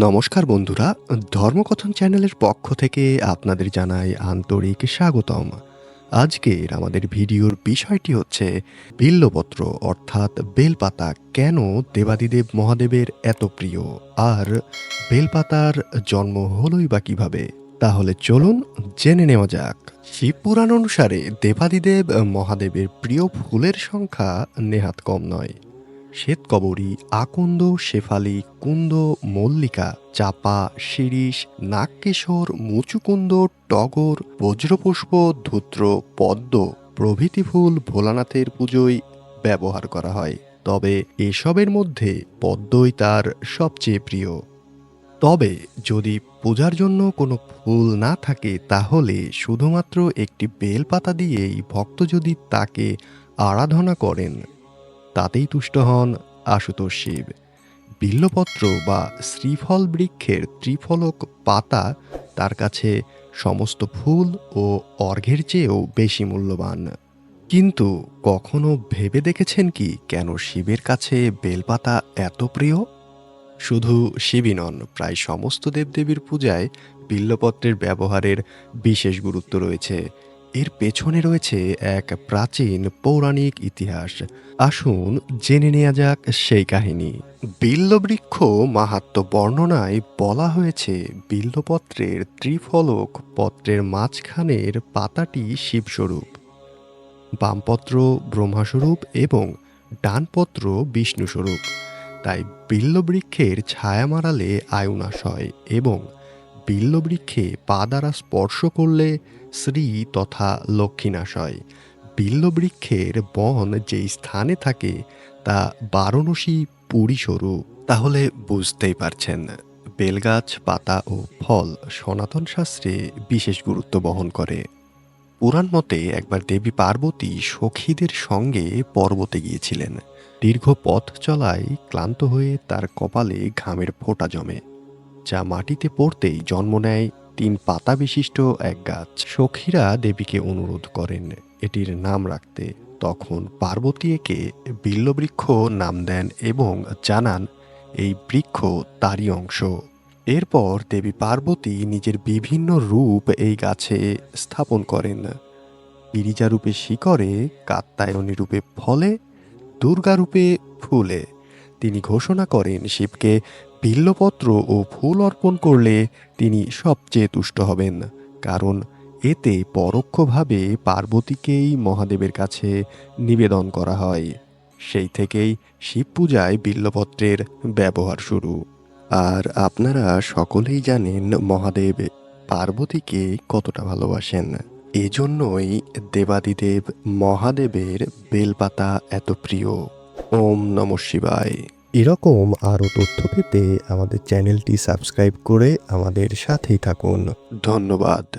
নমস্কার বন্ধুরা, ধর্মকথন চ্যানেলের পক্ষ থেকে আপনাদের জানাই আন্তরিক স্বাগতম। আজকের আমাদের ভিডিওর বিষয়টি হচ্ছে বিল্লপত্র অর্থাৎ বেলপাতা কেন দেবাদিদেব মহাদেবের এত প্রিয়? আর বেলপাতার জন্ম হলোই বা কীভাবে? তাহলে চলুন জেনে নেওয়া যাক। শিবপুরাণ অনুসারে দেবাদিদেব মহাদেবের প্রিয় ফুলের সংখ্যা নেহাত কম নয়। শ্বেতকবরী, আকন্দ, শেফালি, কুন্দ, মল্লিকা, চাপা, শিরিষ, নাগকেশর, মুচুকুন্দ, টগর, বজ্রপুষ্প, ধূত্র, পদ্ম প্রভৃতি ফুল ভোলানাথের পুজোয় ব্যবহার করা হয়। তবে এসবের মধ্যে পদ্মই তার সবচেয়ে প্রিয়। তবে যদি পূজার জন্য কোনো ফুল না থাকে, তাহলে শুধুমাত্র একটি বেলপাতা দিয়েই ভক্ত যদি তাকে আরাধনা করেন। তাতেই তুষ্ট হন আশুতোষ শিব বিল্লপত্র বা শ্রীফল বৃক্ষের ত্রিফলক পাতা তার কাছে সমস্ত ফুল ও অর্ঘের চেয়েও বেশি মূল্যবান। কিন্তু কখনো ভেবে দেখেছেন কি কেন শিবের কাছে বেলপাতা এত প্রিয়? শুধু শিবই নন, প্রায় সমস্ত দেবদেবীর পূজায় বিল্লপত্রের ব্যবহারের বিশেষ গুরুত্ব রয়েছে। এর পেছনে রয়েছে এক প্রাচীন পৌরাণিক ইতিহাস। আসুন জেনে নেওয়া যাক সেই কাহিনী। বিল্লবৃক্ষ মাহাত্ম বর্ণনায় বলা হয়েছে, বিল্লপত্রের ত্রিফলক পত্রের মাঝখানের পাতাটি শিবস্বরূপ। বামপত্র ব্রহ্মাস্বরূপ এবং ডানপত্র বিষ্ণুস্বরূপ। তাই বিল্লবৃক্ষের ছায়া মারালে আয়ুনাশ হয় এবং বিল্লবৃক্ষে পা দ্বারা স্পর্শ করলে শ্রী তথা লক্ষ্মীনাশ হয় বিল্লবৃক্ষের বন যেই স্থানে থাকে, তা বারাণসী পুরী স্বরূপ তাহলে বুঝতেই পারছেন, বেলগাছ, পাতা ও ফল সনাতন শাস্ত্রে বিশেষ গুরুত্ব বহন করে। পুরাণ মতে একবার দেবী পার্বতী সখীদের সঙ্গে পর্বতে গিয়েছিলেন। দীর্ঘ পথ চলায় ক্লান্ত হয়ে তার কপালে ঘামের ফোঁটা জমে। যা মাটিতে পড়তেই জন্ম নেয় তিন পাতা বিশিষ্ট এক গাছ। সখীরা দেবীকে অনুরোধ করেন এটির নাম রাখতে। তখন পার্বতী একে বিল্লবৃক্ষ নাম দেন এবং জানান এই বৃক্ষ তারই অংশ। এরপর দেবী পার্বতী নিজের বিভিন্ন রূপ এই গাছে স্থাপন করেন। গিরিজা রূপে শিকরে কাত্তায়নী রূপে ফলে, দুর্গা রূপে ফুলে। তিনি ঘোষণা করেন শিবকে বিল্লপত্র ও ফুল অর্পণ করলে তিনি সবচেয়ে তুষ্ট হবেন, কারণ এতে পরোক্ষভাবে পার্বতীকেই মহাদেবের কাছে নিবেদন করা হয়। সেই থেকেই শিব পূজায় বিল্লপত্রের ব্যবহার শুরু। আর আপনারা সকলেই জানেন মহাদেব পার্বতীকে কতটা ভালোবাসেন। এজন্যই দেবাদিদেব মহাদেবের বেলপাতা এত প্রিয়। ওম নম শিবায়। এরকম আরও তথ্য পেতে আমাদের চ্যানেলটি সাবস্ক্রাইব করে আমাদের সাথেই থাকুন। ধন্যবাদ।